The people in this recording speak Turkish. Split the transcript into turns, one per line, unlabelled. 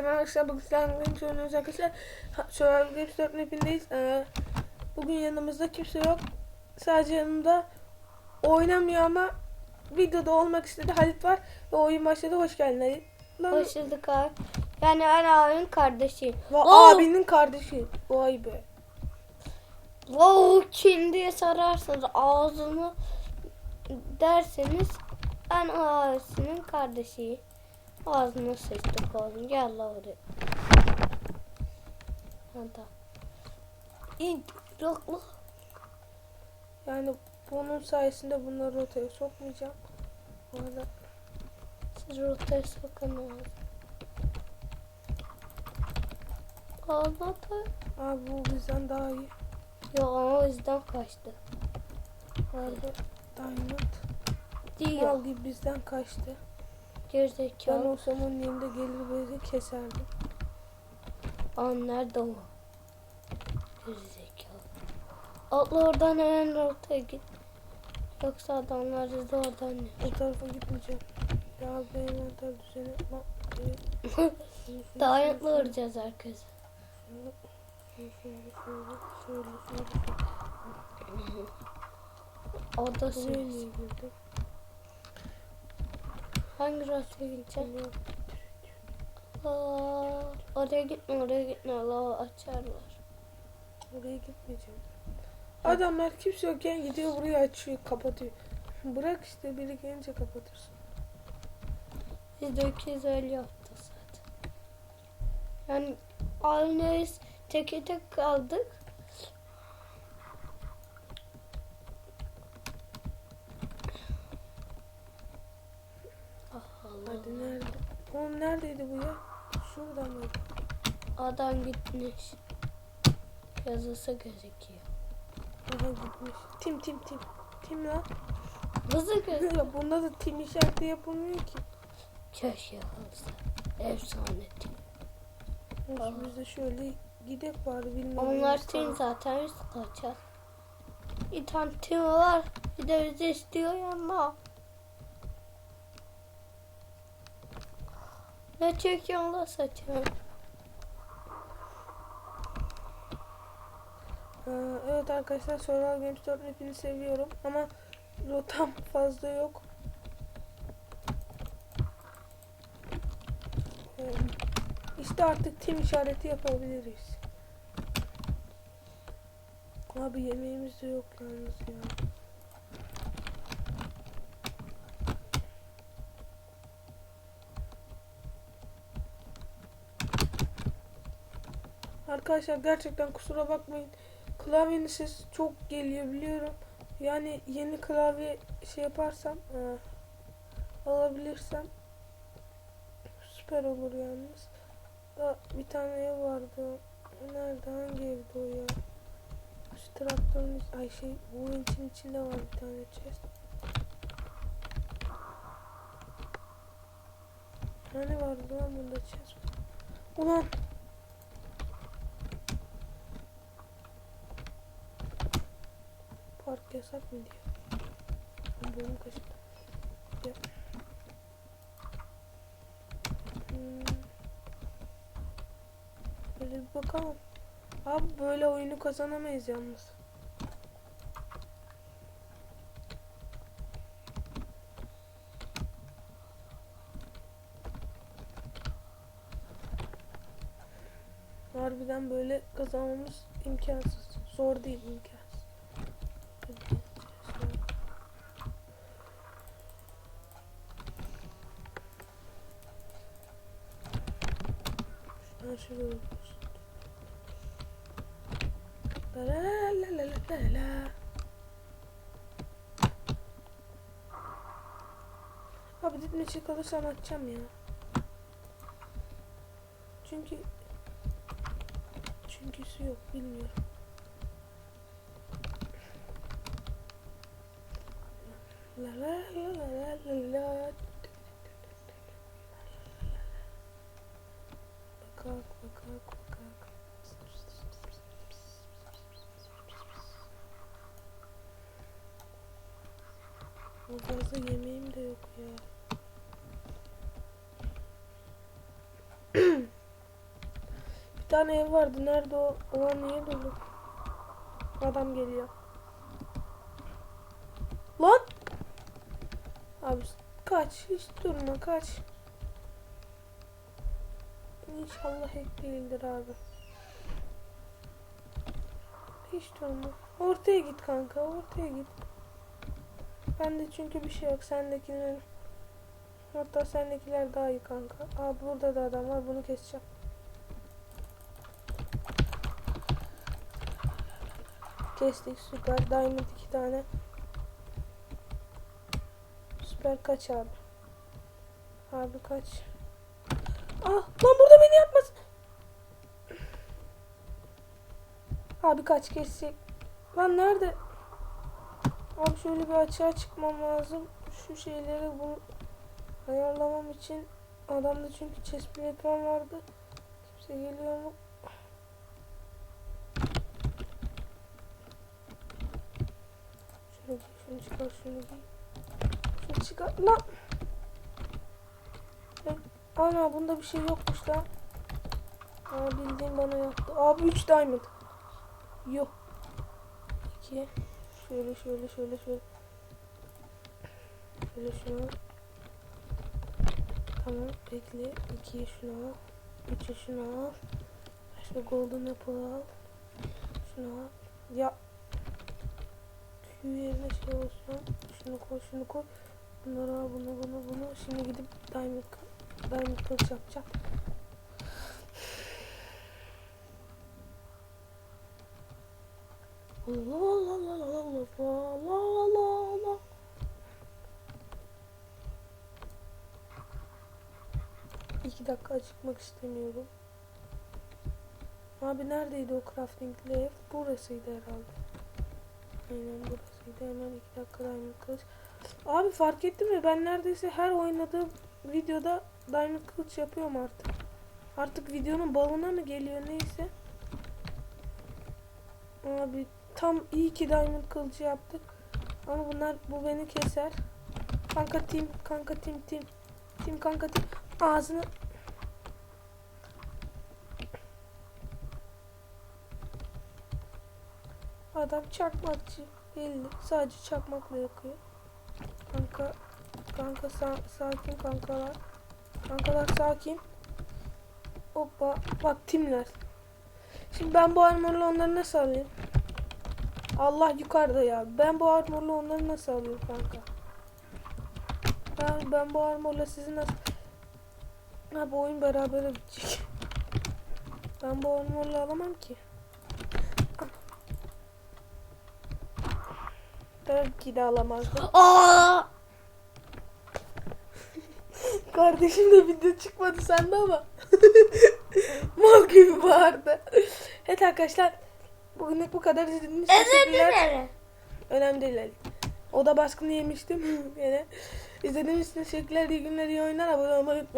Herkese merhaba arkadaşlar. Bugün sizlerle oynuyoruz arkadaşlar. Survival Games 4 mapindeyiz. Ee, bugün yanımızda kimse yok. Sadece yanımda oynamıyor ama videoda olmak istedi Halit var. Ve oyun başladı. Hoş geldin Halit. Lan,
Hoş bulduk abi. Yani ben abinin kardeşiyim.
Va-
Oo!
abinin kardeşi. Vay be.
Wow kim diye sorarsanız ağzını derseniz ben abisinin kardeşiyim. Ağzını sıçtık oğlum. Gel la oraya. Hadi. İn. Roklu.
Yani bunun sayesinde bunları rotaya sokmayacağım. Bu arada
Siz rotaya ağzını. Ağzına da.
abi bu bizden daha iyi.
Yok ama o yüzden kaçtı.
Vardı. Diamond.
Diyor.
Mal gibi bizden kaçtı. Ben
Gerizekalı.
olsam onun yerinde gelir böyle keserdim.
Aa nerede o? Gerizekalı. Atla oradan hemen ortaya git. Yoksa adamlar bizi oradan ne?
O tarafa gitmeyeceğim. Ya ben envanter düzeni yapmam. Evet.
Dayanıklı vuracağız herkese.
Şöyle, şöyle, Buraya niye?
Hangi gideceksin?
Bilmiyorum.
Aa, oraya gitme oraya gitme. Allah açarlar.
Buraya gitmeyeceğim. Adamlar kimse yokken gidiyor burayı açıyor, kapatıyor. Bırak işte biri gelince kapatırsın.
Biz de ikiz öyle yaptık zaten. Yani aynıyız. Teke tek kaldık. Ah Allah.
Hadi nerede? Oğlum neredeydi bu ya? Şurada mıydı?
Adam gitmiş. Yazısı gözüküyor.
Aha gitmiş. Tim tim tim. Tim lan.
Hızlı gözüküyor.
Bunda da tim işareti yapılmıyor ki.
Keşke olsa. Efsane tim.
Neyse biz de şöyle gidek bari bilmem.
Onlar tim zaten biz kaçar. Bir tane tim var. Bir de bizi istiyor yanına. Ne çekiyorsun la saçını?
Ee, evet arkadaşlar Survival Games 4 mapini seviyorum ama rotam fazla yok. Ee, işte artık tim işareti yapabiliriz. Abi yemeğimiz de yok yalnız ya. Arkadaşlar gerçekten kusura bakmayın. Klavyenin sesi çok geliyor biliyorum. Yani yeni klavye şey yaparsam e, alabilirsem süper olur yalnız. Da bir tane ev vardı. Nerede hangi evde o ya? Şu traktörün ay şey bu için içinde var bir tane chest. Hani vardı lan bunda chest? Ulan Park yasak mı diyor. Boğum kaçtı. Ya. Hmm. Böyle bir bakalım. Abi böyle oyunu kazanamayız yalnız. Harbiden böyle kazanmamız imkansız. Zor değil imkansız. La la la la la la. Abi ditmeçi kalırsam atacağım ya. Çünkü çünküsü yok bilmiyorum. La la la la la la la. Bakak bakak bakak. O fazla yemeğim de yok ya. tane ev vardı. Nerede o? Ulan niye dolu? Adam geliyor. Lan! Abi kaç. Hiç durma kaç. İnşallah hack değildir abi. Hiç durma. Ortaya git kanka. Ortaya git. Bende çünkü bir şey yok. Sendekiler Hatta sendekiler daha iyi kanka. Aa burada da adam var. Bunu keseceğim. Kestik süper. Diamond iki tane. Süper kaç abi. Abi kaç. Ah lan burada beni yapmasın. Abi kaç kesecek. Lan nerede? Abi şöyle bir açığa çıkmam lazım. Şu şeyleri bu ayarlamam için adamda çünkü chest plate falan vardı. Kimse geliyor mu? Şunu giy, şunu çıkar, şunu giy. Şunu çıkar. Lan! Ana bunda bir şey yokmuş lan. Aa bildiğin bana yaptı. Abi 3 diamond. Yok. 2 Şöyle şöyle şöyle şöyle. Şöyle şunu. Tamam bekle. 2'ye şunu al. 3'e şunu al. İşte golden apple al. Şunu al. Ya. Q yerine şey olsun. Şunu koy şunu koy. Bunları al bunu bunu bunu. Şimdi gidip diamond, diamond kılıç yapacağım. Allah Allah Allah Allah Allah Allah Allah İki dakika çıkmak istemiyorum. Abi neredeydi o craftingli ev? Burasıydı herhalde. Aynen burasıydı. Hemen iki dakika diamond kılıç. Abi fark ettin mi? Ben neredeyse her oynadığım videoda diamond kılıç yapıyorum artık. Artık videonun balına mı geliyor neyse. Abi tam iyi ki diamond kılıcı yaptık. Ama bunlar bu beni keser. Kanka tim, kanka tim tim. Tim kanka tim. Ağzını Adam çakmakçı belli. Sadece çakmakla yakıyor. Kanka kanka sa- sakin kankalar. Kankalar sakin. Hoppa bak timler. Şimdi ben bu armorla onları nasıl alayım? Allah yukarıda ya. Ben bu armorla onları nasıl alayım kanka? Ben, ben bu armorla sizi nasıl... Ha bu oyun beraber bitecek. Ben bu armorla alamam ki. Belki de alamazdım.
Aa!
Kardeşim de video çıkmadı sende ama. Mal gibi bağırdı. Evet arkadaşlar. Bugünlük bu kadar izlediğiniz için
Özür dilerim.
Önemli değil. O da baskını yemiştim. Yine. İzlediğiniz için teşekkürler. İyi günler, iyi oyunlar. Abone olmayı unutmayın.